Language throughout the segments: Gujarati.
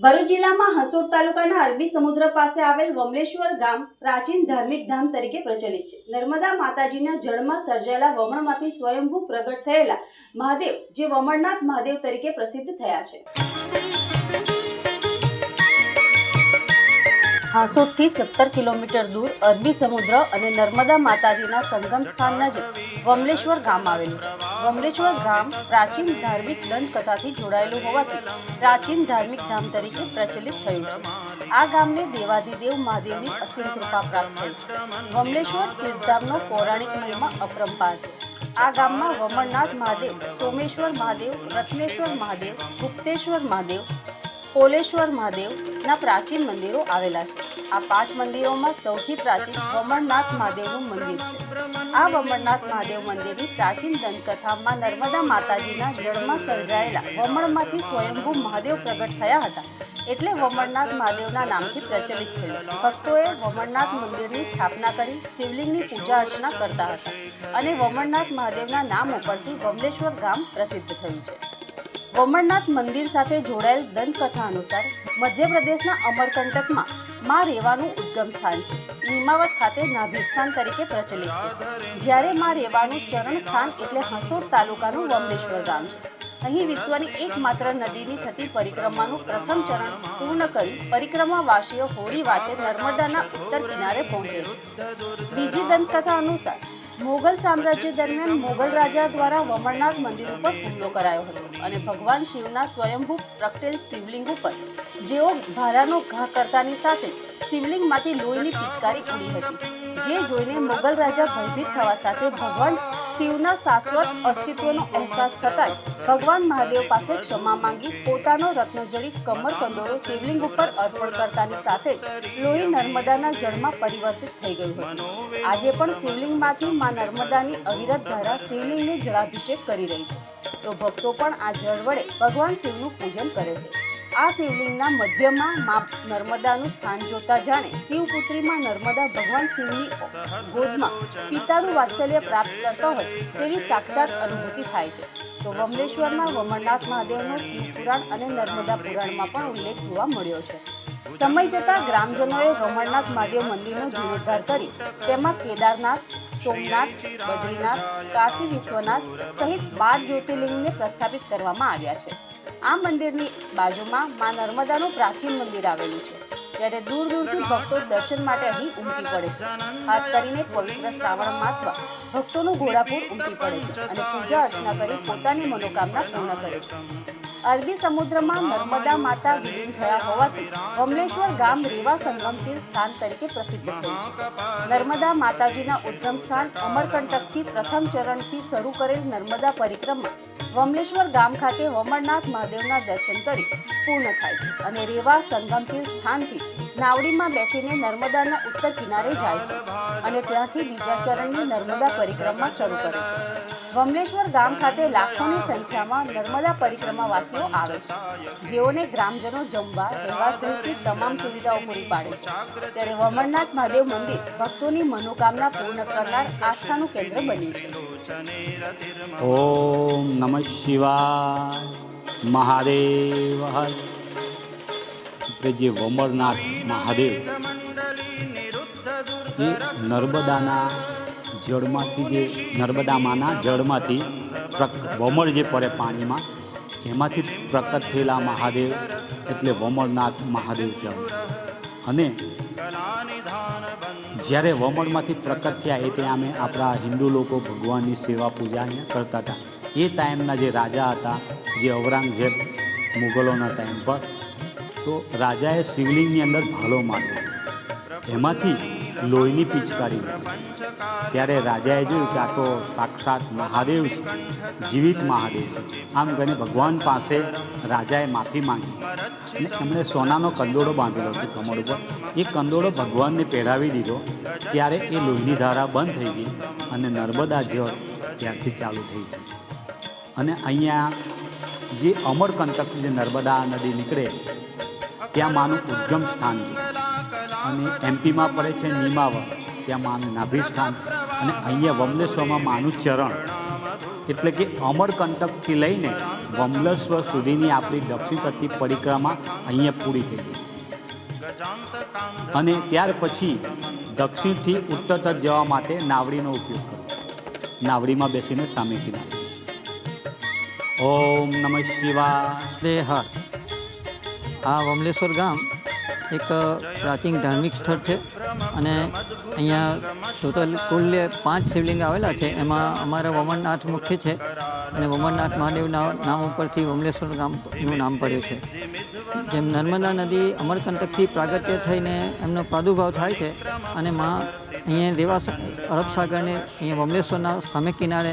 ભરૂચ જિલ્લામાં હસોડ તાલુકાના અરબી સમુદ્ર પાસે આવેલ વમલેશ્વર ગામ પ્રાચીન ધાર્મિક ધામ તરીકે પ્રચલિત છે. નર્મદા માતાજીના જળમાં સર્જાયેલા વમણમાંથી સ્વયંભૂ પ્રગટ થયેલા મહાદેવ, જે વમણનાથ મહાદેવ તરીકે પ્રસિદ્ધ થયા છે. હાંસોદથી સત્તર કિલોમીટર દૂર અરબી સમુદ્ર અને નર્મદા માતાજીના સંગમ સ્થાન નજીક વમલેશ્વર ગામ આવેલું છે. વમલેશ્વર ગામ પ્રાચીન ધાર્મિક દંતકથાથી જોડાયેલું હોવાથી પ્રાચીન ધાર્મિક ધામ તરીકે પ્રચલિત થયું છે. આ ગામને દેવાધિદેવ મહાદેવની અસીમ કૃપા પ્રાપ્ત થઈ છે. વમલેશ્વર તીર્થધામનો પૌરાણિક મહિમા અપરંપાર છે. આ ગામમાં વમણનાથ મહાદેવ, સોમેશ્વર મહાદેવ, રત્નેશ્વર મહાદેવ, ગુપ્તેશ્વર મહાદેવ પોલેશ્વર મહાદેવના પ્રાચીન મંદિરો આવેલા છે. આ પાંચ મંદિરોમાં સૌથી પ્રાચીન વમણનાથ મહાદેવનું મંદિર છે. આ વમણનાથ મહાદેવ મંદિરની પ્રાચીન દંતકથામાં નર્મદા માતાજીના જળમાં સર્જાયેલા વમણમાંથી સ્વયંભૂ મહાદેવ પ્રગટ થયા હતા. એટલે વમણનાથ મહાદેવના નામથી પ્રચલિત થયું. ભક્તોએ વમણનાથ મંદિરની સ્થાપના કરી, શિવલિંગની પૂજા અર્ચના કરતા હતા અને વમણનાથ મહાદેવના નામ ઉપરથી વમલેશ્વર ગામ પ્રસિદ્ધ થયું છે. વમણનાથ મંદિર સાથે જોડાયેલ દંતકથા અનુસાર મધ્યપ્રદેશના અમરકંટકમાં માં રેવાનું ઉદ્ગમ સ્થાન છે. નિમાવત ખાતે નાભિસ્થાન તરીકે પ્રચલિત છે. જ્યારે માં રેવાનું ચરણ સ્થાન એટલે હસોડ તાલુકાનું વમલેશ્વર ગામ છે. અહીં વિશ્વની એકમાત્ર નદીની થતી પરિક્રમાનું પ્રથમ ચરણ પૂર્ણ કરી પરિક્રમાવાસીઓ હોળી વાતે નર્મદાના ઉત્તર કિનારે પહોંચે છે. બીજી દંતકથા અનુસાર મોગલ સામ્રાજ્ય દરમિયાન મોગલ રાજા દ્વારા વમણનાથ મંદિર ઉપર હુમલો કરાયો હતો અને ભગવાન શિવના સ્વયંભૂ પ્રગટેલ શિવલિંગ ઉપર જેઓ ભારાનો ઘા કરતાની સાથે શિવલિંગમાંથી લોહીની પિચકારી ઉડી હતી. જે જોઈને મોગલ રાજા ભયભીત થવા સાથે ભગવાન શિવના શાશ્વત અસ્તિત્વનો અહેસાસ થતાં જ ભગવાન મહાદેવ પાસે ક્ષમા માંગી પોતાનો રત્નજડિત કમર કંદોરો, શિવલિંગ ઉપર અર્પણ કરતાની સાથે જ લોહી નર્મદાના જળમાં પરિવર્તિત થઈ ગયું હતું. આજે પણ શિવલિંગમાંથી મા નર્મદાની અવિરત ધારા શિવલિંગને જળાભિષેક કરી રહી છે. તો ભક્તો પણ આ જળ વડે ભગવાન શિવનું પૂજન કરે છે. આ શિવલિંગના મધ્યમાં મા નર્મદાનું સ્થાન જોતા જાણે શિવપુત્રીમાં નર્મદા ભગવાન શિવની ગોદમાં પિતાનું વાત્સલ્ય પ્રાપ્ત કરતા હોય તેવી સાક્ષાત અનુભૂતિ થાય છે. તો વમલેશ્વરમાં વમરનાથ મહાદેવનો શિવ પુરાણ અને નર્મદા પુરાણમાં પણ ઉલ્લેખ જોવા મળ્યો છે. સમય જતાં ગ્રામજનોએ રમણનાથ મહાદેવ મંદિરનો જીર્ણોદ્ધાર કરી તેમાં કેદારનાથ, સોમનાથ, બદ્રીનાથ, કાશી વિશ્વનાથ સહિત બાર જ્યોતિર્લિંગને પ્રસ્થાપિત કરવામાં આવ્યા છે. આ મંદિરની બાજુમાં મા નર્મદાનું પ્રાચીન મંદિર આવેલું છે ત્યારે દૂર દૂરથી ભક્તો દર્શન માટે અહીં ઉમટી પડે છે. ખાસ કરીને પવિત્ર શ્રાવણ માસમાં ભક્તોનું ઘોડાપૂર ઉમટી પડે છે અને પૂજા અર્ચના કરી પોતાની મનોકામના પૂર્ણ કરે છે. અરબી સમુદ્રમાં નર્મદા માતા વિલીન થયા હોવાથી કમલેશ્વર ગામ રેવા સંગમ તીર્થ સ્થાન તરીકે પ્રસિદ્ધ થયું છે. નર્મદા માતાજીના ઉદ્ગમ સ્થાન અમરકંટકથી પ્રથમ ચરણથી શરૂ કરેલ નર્મદા પરિક્રમા વમલેશ્વર ગામ ખાતે વમરનાથ મહાદેવના દર્શન કરી પૂર્ણ થાય છે અને રેવા સંગમ તીર્થ સ્થાનથી નાવડીમાં બેસીને નર્મદાના ઉત્તર કિનારે જાય છે અને ત્યાંથી બીજા ચરણની નર્મદા પરિક્રમા શરૂ કરે છે. વમલેશ્વર ગામ ખાતે લાખોની સંખ્યામાં નર્મદા પરિક્રમાવાસીઓ આવે છે. જેઓને ગ્રામજનો જમવા રહેવા સહિતની તમામ સુવિધાઓ પૂરી પાડે છે. ત્યારે વમરનાથ મહાદેવ મંદિર ભક્તોની મનોકામના પૂર્ણ કરનાર આસ્થાનું કેન્દ્ર બન્યું છે. ઓમ નમઃ શિવાય. મહાદેવ આપણે જે વમરનાથ મહાદેવ, એ નર્મદાના જળમાંથી જે નર્મદામાંના જળમાંથી વમળ જે પડે પાણીમાં, એમાંથી પ્રકટ થયેલા મહાદેવ એટલે વમળનાથ મહાદેવ કહેવાય. અને જ્યારે વમળમાંથી પ્રકટ થયા એ ત્યાં અમે આપણા હિન્દુ લોકો ભગવાનની સેવા પૂજા અહીંયા કરતા હતા. એ ટાઈમના જે રાજા હતા, જે ઔરંગઝેબ મુગલોના ટાઈમ પર, તો રાજાએ શિવલિંગની અંદર ભાલો માર્યો. એમાંથી લોહીની પિચકારી. ત્યારે રાજાએ જોયું કે આ તો સાક્ષાત મહાદેવ છે, જીવિત મહાદેવ છે. આમ કહીને ભગવાન પાસે રાજાએ માફી માંગી. અને એમણે સોનાનો કંદોડો બાંધેલો હતો કમળ ઉપર. એ કંદોડો ભગવાનને પહેરાવી દીધો. ત્યારે એ લોહીની ધારા બંધ થઈ ગઈ અને નર્મદા જળ ત્યાંથી ચાલુ થઈ ગઈ અને અહીંયા જે અમરકંટકથી જે નર્મદા નદી નીકળે, ત્યાં માનું ઉદ્ગમ સ્થાન છે. અને એમપીમાં પડે છે નીમાવર. ત્યાં માનું નાભિષ્ઠાન અને અહીંયા વમલેશ્વરમાં માનું ચરણ એટલે કે અમરકંટકથી લઈને વમલેશ્વર સુધીની આપણી દક્ષિણ તટની પરિક્રમા અહીંયા પૂરી થઈ ગઈ. અને ત્યાર પછી દક્ષિણથી ઉત્તર તરફ જવા માટે નાવડીનો ઉપયોગ કર્યો નાવડીમાં બેસીને સામે કિનારે. ઓમ નમઃ શિવાય. હા આ વમલેશ્વર ગામ એક પ્રાચીન ધાર્મિક સ્થળ છે. અને અહીંયા ટોટલ કુલ પાંચ શિવલિંગ આવેલા છે. એમાં અમારા વમણનાથ મુખ્ય છે અને વમરનાથ મહાદેવના નામ ઉપરથી વમલેશ્વર ગામનું નામ પડ્યું છે. જેમ નર્મદા નદી અમરકંટકથી પ્રાગટ્ય થઈને એમનો પ્રાદુર્ભાવ થાય છે અને માં અહીંયા દેવા અરબ સાગરને અહીંયા વમલેશ્વરના સામે કિનારે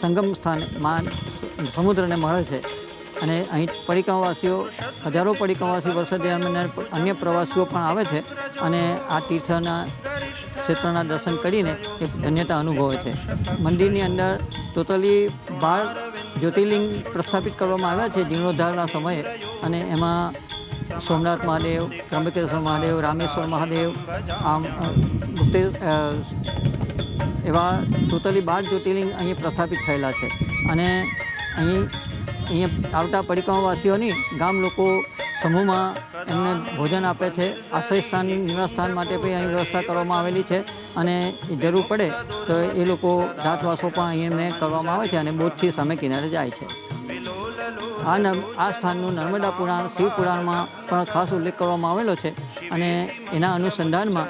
સંગમ સ્થાનમાં સમુદ્રને મળે છે. અને અહીં પરિક્રમાવાસીઓ હજારો પરિક્રમાવાસી વર્ષ દરમિયાન અન્ય પ્રવાસીઓ પણ આવે છે અને આ તીર્થના ક્ષેત્રના દર્શન કરીને એ ધન્યતા અનુભવે છે. મંદિરની અંદર ટોટલી બાર જ્યોતિર્લિંગ પ્રસ્થાપિત કરવામાં આવ્યા છે જીર્ણોદ્ધારના સમયે અને એમાં સોમનાથ મહાદેવ, ત્રંબકેશ્વર મહાદેવ, રામેશ્વર મહાદેવ, આમ ગુપ્તે એવા ટોટલી બાર જ્યોતિર્લિંગ અહીં પ્રસ્થાપિત થયેલા છે. અને અહીં અહીંયા આવતા પડીકાવાસીઓની ગામ લોકો સમૂહમાં એમને ભોજન આપે છે. આશ્રય સ્થાન નિવાસ સ્થાન માટે પણ અહીં વ્યવસ્થા કરવામાં આવેલી છે અને જરૂર પડે તો એ લોકો રાતવાસો પણ અહીં એમને કરવામાં આવે છે અને બોટથી સામે કિનારે જાય છે. આ આ સ્થાનનું નર્મદા પુરાણ, શિવ પુરાણમાં પણ ખાસ ઉલ્લેખ કરવામાં આવેલો છે અને એના અનુસંધાનમાં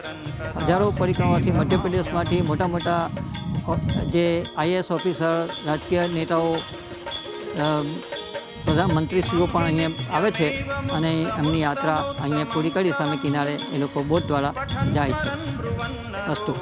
હજારો પરિક્રમાથી મધ્યપ્રદેશમાંથી મોટા મોટા જે આઈએસ ઓફિસર, રાજકીય નેતાઓ પ્રધાનમંત્રીશ્રીઓ પણ અહીંયા આવે છે અને એમની યાત્રા અહીંયા પૂરી કરી સામે કિનારે એ લોકો બોટ દ્વારા જાય છે. અસ્તુ.